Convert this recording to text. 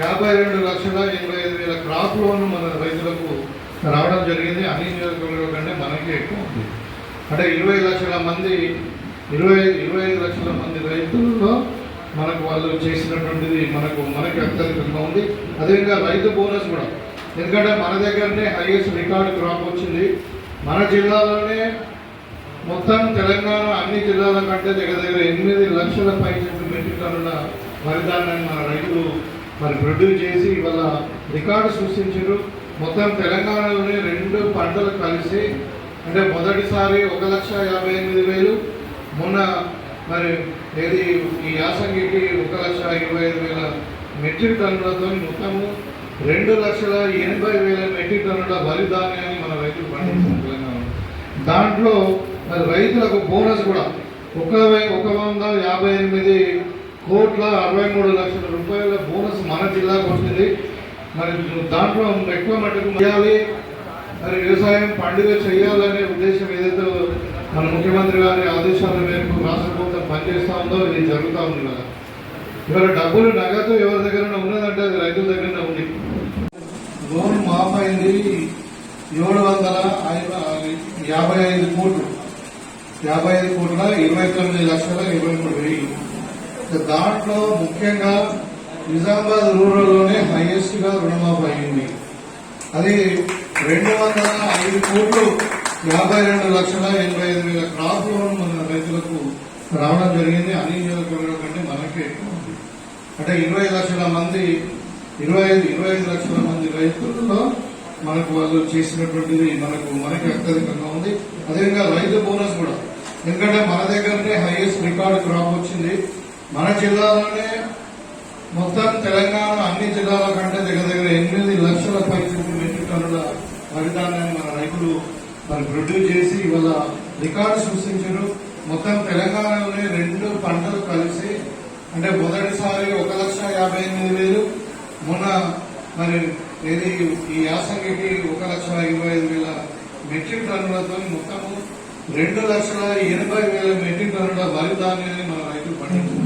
యాభై రెండు లక్షల ఎనభై ఐదు వేల క్రాప్ లోనూ మన రైతులకు రావడం జరిగింది. అన్ని నియోజకవర్గాల కంటే మనకి ఎక్కువ ఉంది. అంటే ఇరవై లక్షల మంది ఇరవై ఇరవై ఐదు లక్షల మంది రైతుల్లో మనకు వాళ్ళు చేసినటువంటిది మనకు మనకి అత్యధికంగా ఉంది. అదేవిధంగా రైతు బోనస్ కూడా. ఎందుకంటే మన దగ్గరనే హైయెస్ట్ రికార్డు క్రాప్ వచ్చింది. మన జిల్లాలోనే మొత్తం తెలంగాణ అన్ని జిల్లాల కంటే దగ్గర దగ్గర ఎనిమిది లక్షల పై మెట్రిక్ టన్నుల వరిధాన్యాన్ని మన రైతులు మరి ప్రొడ్యూస్ చేసి ఇవాళ రికార్డు సృష్టించారు. మొత్తం తెలంగాణలోనే రెండు పంటలు కలిసి అంటే మొదటిసారి ఒక లక్ష యాభై ఎనిమిది వేలు మొన్న మరి ఏది ఈ యాసంగికి ఒక లక్ష ఇరవై ఐదు వేల మెట్రిక్ టన్నులతో మొత్తము రెండు లక్షల ఎనభై వేల మెట్రిక్ టన్నుల వరి ధాన్యాన్ని మన రైతులు పండించారు దాంట్లో మరి రైతులకు బోనస్ కూడా ఒక ఒక వంద యాభై ఎనిమిది కోట్ల అరవై మూడు లక్షల రూపాయల బోనస్ మన జిల్లాకు వచ్చింది. మరి దాంట్లో ఎక్కువ మటుకు చేయాలి. మరి వ్యవసాయం పండుగ చేయాలనే ఉద్దేశం ఏదైతే మన ముఖ్యమంత్రి గారి ఆదేశాల మేరకు రాష్ట్ర ప్రభుత్వం పనిచేస్తూ ఉందో ఇది జరుగుతూ ఉంది కదా. ఇవాళ డబ్బులు నగదు ఎవరి దగ్గర ఉన్నదంటే అది రైతుల దగ్గర ఉంది. లోన్ మాఫ్ అయింది ఏడు వందల యాభై ఐదు కోట్లు. యాభై ఐదు కోట్ల ఇరవై తొమ్మిది లక్షల ఇరవై మూడు వెయ్యి దాంట్లో ముఖ్యంగా నిజామాబాద్ రూరల్లోనే హైయెస్ట్గా రుణమాఫీ అయింది. అది రెండు వందల ఐదు కోట్లు యాభై రెండు లక్షల ఎనభై ఐదు వేల క్రాప్ లోన్ మన రైతులకు రావడం జరిగింది. అన్ని నియోజకవర్గాల కంటే మనకే ఎక్కువ ఉంది. అంటే ఇరవై లక్షల మంది ఇరవై ఐదు ఇరవై ఐదు లక్షల మంది రైతుల్లో మనకు వాళ్ళు చేసినటువంటిది మనకు మనకి అత్యధికంగా ఉంది. అదేవిధంగా రైతు బోనస్ కూడా. ఎందుకంటే మన దగ్గరనే హైయెస్ట్ రికార్డు క్రాప్ వచ్చింది. మన జిల్లాలోనే మొత్తం తెలంగాణ అన్ని జిల్లాల కంటే దగ్గర దగ్గర ఎనిమిది లక్షల పై మెట్రిక్ టన్నుల వరి ధాన్యాన్ని మన రైతులు మరి ప్రొడ్యూస్ చేసి ఇవాళ రికార్డు సృష్టించారు. మొత్తం తెలంగాణలోనే రెండు పంటలు కలిసి అంటే మొదటిసారి ఒక లక్ష యాభై ఎనిమిది వేలు మొన్న మరి ఏది ఈ యాసంగికి ఒక లక్ష ఇరవై ఐదు వేల మెట్రిక్ టన్నులతో మొత్తము రెండు లక్షల ఎనభై వేల మెట్రిక్ టన్నుల వరి ధాన్యాన్ని మన రైతులు పండించారు.